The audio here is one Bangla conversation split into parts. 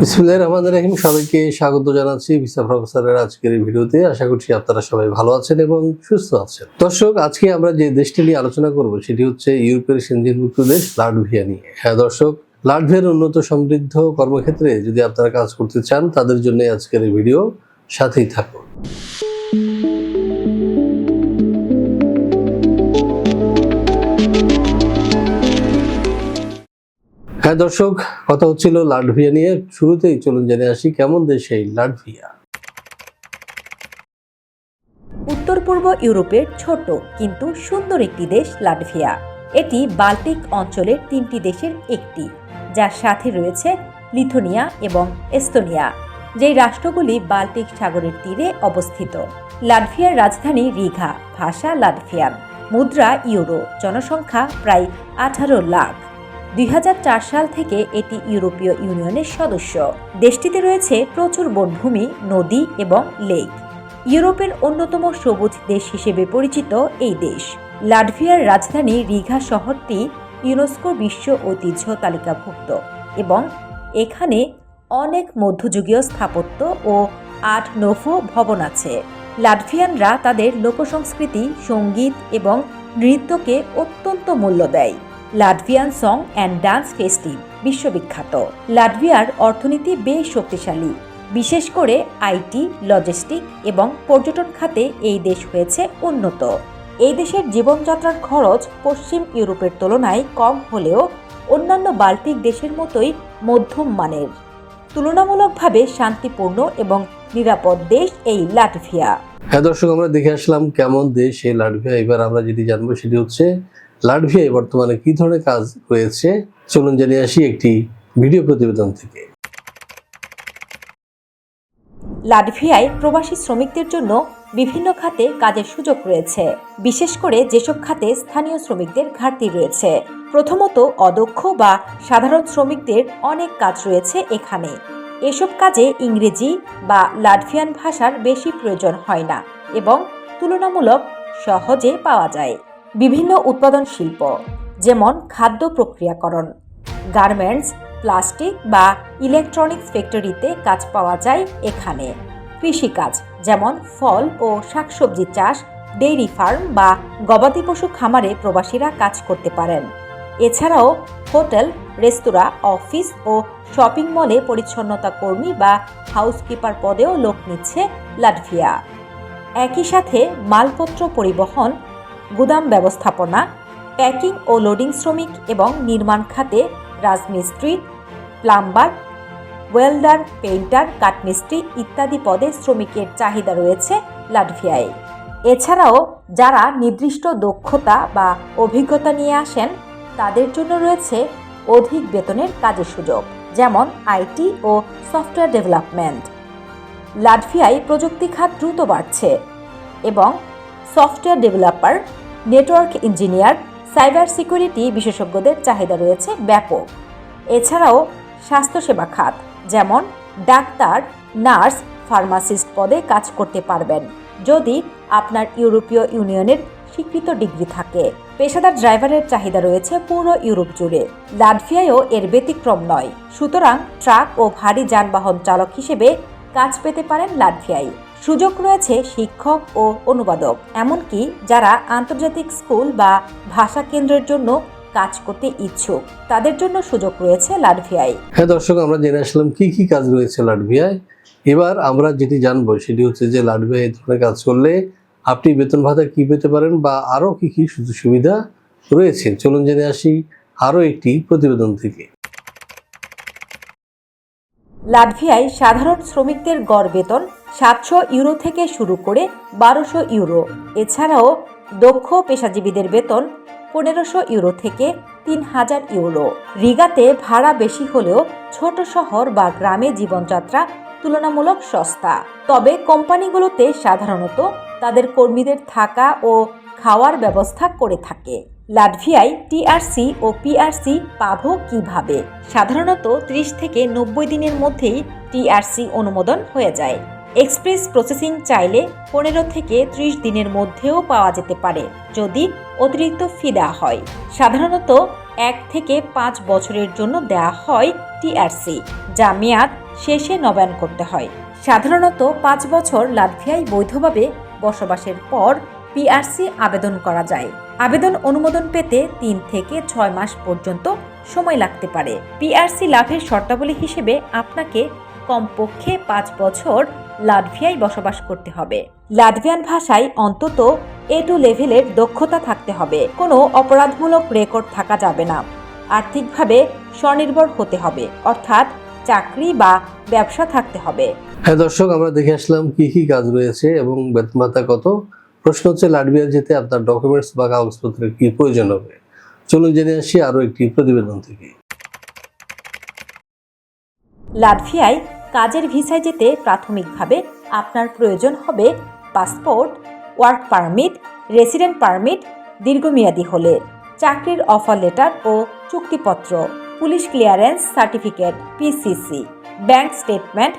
বিসমুল্লাহ রহমান রাহিম। সবাইকে স্বাগত জানাচ্ছি ভিসা প্রফেসরের আজকের ভিডিওতে। আশা করছি আপনারা সবাই ভালো আছেন এবং সুস্থ আছেন। দর্শক, আজকে আমরা যে দেশটি নিয়ে আলোচনা করব, সেটি হচ্ছে ইউরোপের সেনজিনভুক্ত দেশ লাটভিয়া নিয়ে। হ্যাঁ দর্শক, লাটভিয়ার উন্নত সমৃদ্ধ কর্মক্ষেত্রে যদি আপনারা কাজ করতে চান, তাদের জন্য আজকের ভিডিও সাথেই থাকুন। হ্যাঁ দর্শক, কথা হচ্ছিল লাটভিয়া নিয়ে। শুরুতেই চলুন জেনে আসি কেমন দেশ এই লাটভিয়া উত্তর পূর্ব ইউরোপের ছোট কিন্তু সুন্দর একটি দেশ লাটভিয়া এটি বাল্টিক অঞ্চলের তিনটি দেশের একটি, যার সাথে রয়েছে লিথুনিয়া এবং এস্তোনিয়া, যেই রাষ্ট্রগুলি বাল্টিক সাগরের তীরে অবস্থিত। লাটভিয়ার রাজধানী রিঘা, ভাষা লাটভিয়ান মুদ্রা ইউরো, জনসংখ্যা প্রায় আঠারো লাখ। দুই হাজার চার সাল থেকে এটি ইউরোপীয় ইউনিয়নের সদস্য। দেশটিতে রয়েছে প্রচুর বনভূমি, নদী এবং লেক। ইউরোপের অন্যতম সবুজ দেশ হিসেবে পরিচিত এই দেশ। লাটভিয়ার রাজধানী রিঘা শহরটি ইউনেস্কো বিশ্ব ঐতিহ্য তালিকাভুক্ত এবং এখানে অনেক মধ্যযুগীয় স্থাপত্য ও আট নোভো ভবন আছে। লাটভিয়ানরা তাদের লোকসংস্কৃতি, সংগীত এবং নৃত্যকে অত্যন্ত মূল্য দেয়। Latvian song and dance festive, বিশ্ববিখ্যাত। লাটভিয়ার অর্থনীতি বেশ শক্তিশালী। বিশেষ করে আইটি, লজিস্টিক এবং পর্যটন খাতে এই দেশ হয়েছে উন্নত। এই দেশের জীবনযাত্রার খরচ পশ্চিম ইউরোপের তুলনায় কম হলেও অন্যান্য বাল্টিক দেশের মতোই মধ্যম মানের। তুলনামূলকভাবে শান্তিপূর্ণ এবং নিরাপদ দেশ এই লাটভিয়া। হ্যাঁ দর্শক, আমরা দেখে আসলাম কেমন দেশ এই লাটভিয়া। এবার আমরা যেটি জানব সেটি হচ্ছে লাটভিয়ায় বর্তমানে কি ধরনের কাজ রয়েছে? চলুন জেনে আসি একটি ভিডিও প্রতিবেদন থেকে। লাটভিয়ায় প্রবাসী শ্রমিকদের জন্য বিভিন্ন খাতে কাজের সুযোগ রয়েছে। বিশেষ করে যেসব খাতে স্থানীয় শ্রমিকদের ঘাটতি রয়েছে। প্রথমত অদক্ষ বা সাধারণ শ্রমিকদের অনেক কাজ রয়েছে এখানে। এসব কাজে ইংরেজি বা লাটভিয়ান ভাষার বেশি প্রয়োজন হয় না এবং তুলনামূলক সহজে পাওয়া যায়। বিভিন্ন উৎপাদন শিল্প, যেমন খাদ্য প্রক্রিয়াকরণ, গার্মেন্টস, প্লাস্টিক বা ইলেকট্রনিক্স ফ্যাক্টরিতে কাজ পাওয়া যায় এখানে। কৃষিকাজ, যেমন ফল ও শাকসবজি চাষ, ডেইরি ফার্ম বা গবাদি পশু খামারে প্রবাসীরা কাজ করতে পারেন। এছাড়াও হোটেল, রেস্তোরাঁ, অফিস ও শপিং মলে পরিচ্ছন্নতা কর্মী বা হাউসকিপার পদেও লোক নিচ্ছে লাটভিয়া। একই সাথে মালপত্র পরিবহন গুদাম ব্যবস্থাপনা, প্যাকিং ও লোডিং শ্রমিক এবং নির্মাণ খাতে রাজমিস্ত্রি, প্লাম্বার, ওয়েল্ডার, পেইন্টার, কাঠমিস্ত্রি ইত্যাদি পদে শ্রমিকের চাহিদা রয়েছে লাটভিয়ায়। এছাড়াও যারা নির্দিষ্ট দক্ষতা বা অভিজ্ঞতা নিয়ে আসেন, তাদের জন্য রয়েছে অধিক বেতনের কাজের সুযোগ, যেমন আইটি ও সফটওয়্যার ডেভেলপমেন্ট। লাটভিয়ায় প্রযুক্তি খাত দ্রুত বাড়ছে এবং software developer, network engineer, cyber security বিশেষজ্ঞদের চাহিদা রয়েছে ব্যাপক। এছাড়াও স্বাস্থ্যসেবা খাত, যেমন ডাক্তার, নার্স, ফার্মাসিস্ট পদে কাজ করতে পারবেন যদি আপনার ইউরোপীয় ইউনিয়নের স্বীকৃত ডিগ্রি থাকে। পেশাদার ড্রাইভারের চাহিদা রয়েছে পুরো ইউরোপ জুড়ে। লাটভিয়ায়ও এর ব্যতিক্রম নয়। সুতরাং ট্রাক ও ভারী যানবাহন চালক হিসেবে কাজ পেতে পারেন লাটভিয়ায়। সুযোগ রয়েছে শিক্ষক ও অনুবাদক, এমনকি যারা আন্তর্জাতিক স্কুল বা ভাষা কেন্দ্রের জন্য কাজ করতে ইচ্ছুক, তাদের জন্য সুযোগ রয়েছে লাটভিয়ায়। হ্যাঁ দর্শক, আমরা জেনে আসলাম কি কি কাজ রয়েছে লাটভিয়ায়। এবার আমরা যেটি জানব, সেটি হচ্ছে যে লাটভিয়ায় এই ধরনের কাজ করলে আপনি বেতন ভাতা কি পেতে পারেন বা আরও কি কি সুযোগ সুবিধা রয়েছে? চলুন জেনে আসি আরও একটি প্রতিবেদন থেকে। লাটভিয়ায় সাধারণ শ্রমিকদের গড় বেতন সাতশো ইউরো থেকে শুরু করে বারোশো ইউরো। এছাড়াও দক্ষ পেশাজীবীদের বেতন পনেরোশো ইউরো থেকে তিন হাজার ইউরো। রিগাতে ভাড়া বেশি হলেও ছোট শহর বা গ্রামে জীবনযাত্রা তুলনামূলক সস্তা। তবে কোম্পানিগুলোতে সাধারণত তাদের কর্মীদের থাকা ও খাওয়ার ব্যবস্থা করে থাকে। লাটভিয়ায় টিআরসি ও পিআরসি পাবো কীভাবে? সাধারণত ত্রিশ থেকে নব্বই দিনের মধ্যেই টিআরসি অনুমোদন হয়ে যায়। এক্সপ্রেস প্রসেসিং চাইলে পনেরো থেকে ত্রিশ দিনের মধ্যেও পাওয়া যেতে পারে, যদি অতিরিক্ত ফি দেওয়া হয়। সাধারণত এক থেকে পাঁচ বছরের জন্য দেওয়া হয় টিআরসি, যা মেয়াদ শেষে নবায়ন করতে হয়। সাধারণত পাঁচ বছর লাটভিয়ায় বৈধভাবে বসবাসের পর পিআরসি আবেদন করা যায়। আবেদন অনুমোদন পেতে তিন থেকে ছয় মাস পর্যন্ত সময় লাগতে পারে। পিআরসি লাভের শর্তাবলী হিসেবে আপনাকে কমপক্ষে পাঁচ বছর লাটভিয়ায় বসবাস করতে হবে। লাটভিয়ান ভাষায় অন্তত এ টু লেভেলের দক্ষতা থাকতে হবে। কোনো অপরাধমূলক রেকর্ড থাকা যাবে না। আর্থিকভাবে স্বনির্ভর হতে হবে। অর্থাৎ চাকরি বা ব্যবসা থাকতে হবে। হ্যাঁ দর্শক, আমরা দেখে আসলাম কি কি কাজ রয়েছে এবং বেতন ভাতা কত। প্রশ্ন হচ্ছে লাটভিয়া যেতে আপনার ডকুমেন্টস বা কাগজপত্রের কি প্রয়োজন হবে? চলুন জেনে আসি আরও একটি প্রতিবেদন থেকে। লাটভিয়ায় কাজের ভিসায় যেতে প্রাথমিকভাবে আপনার প্রয়োজন হবে passport, work permit, resident permit, দীর্ঘমেয়াদী হলে, চাকরির অফার লেটার ও চুক্তিপত্র, police clearance certificate, PCC, bank statement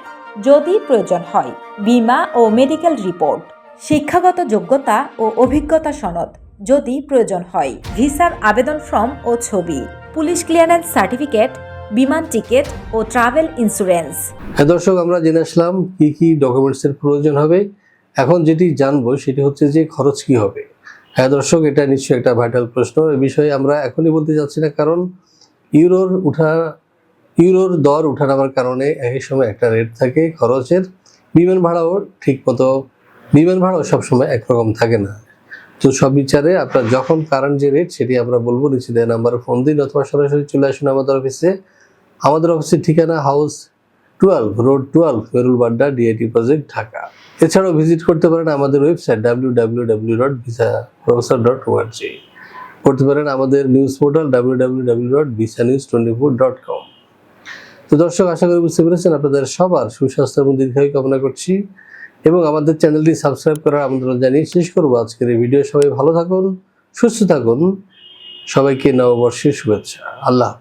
যদি প্রয়োজন হয়, বীমা ও মেডিকেল রিপোর্ট। শিক্ষাগত যোগ্যতা ও অভিজ্ঞতা সনদ যদি প্রয়োজন হয়। ভিসার আবেদন ফর্ম ও ছবি, পুলিশ ক্লিয়ারেন্স সার্টিফিকেট, বিমান টিকিট ও ট্রাভেল ইন্স্যুরেন্স। হ্যাঁ দর্শক, আমরা জেনে আসলাম কি কি ডকুমেন্টস এর প্রয়োজন হবে। এখন যেটি জানব সেটি হচ্ছে যে খরচ কি হবে। হ্যাঁ দর্শক, এটা নিশ্চয়ই একটা ভাইটাল প্রশ্ন। এ বিষয়ে আমরা এখনই বলতে চাচ্ছি না, কারণ ইউরোর উঠা, ইউরোর দর উঠা নামার কারণে একই সময় একটা রেট থাকে খরচের। বিমান ভাড়াও ঠিক মতো বিমান ভাড়াও সবসময় একরকম থাকে না। তো সব বিচারে আপনার যখন কারেন্ট যে রেট সেটি আমরা বলব নিচে দেয় নাম্বারে ফোন দিন অথবা সরাসরি চলে আসুন আমাদের অফিসে আমাদের অফিসের ঠিকানা house twelve road twelve Merul Badda DIT project Dhaka. এছাড়াও ভিজিট করতে পারেন আমাদের website W W W dot visa professor dot ORG করতে পারেন আমাদের news portal W W W dot visa news twenty four dot com তো দর্শক, আশা করি বুঝতে পেরেছেন, আপনাদের সবার সুস্বাস্থ্য এবং দীর্ঘায়ু কামনা করছি এবং আমাদের চ্যানেলটি সাবস্ক্রাইব করার আমন্ত্রণ জানিয়ে শেষ করব। আজকের এই ভিডিও সবাই ভালো থাকুন, সুস্থ থাকুন, সবাইকে নববর্ষের শুভেচ্ছা। আল্লাহ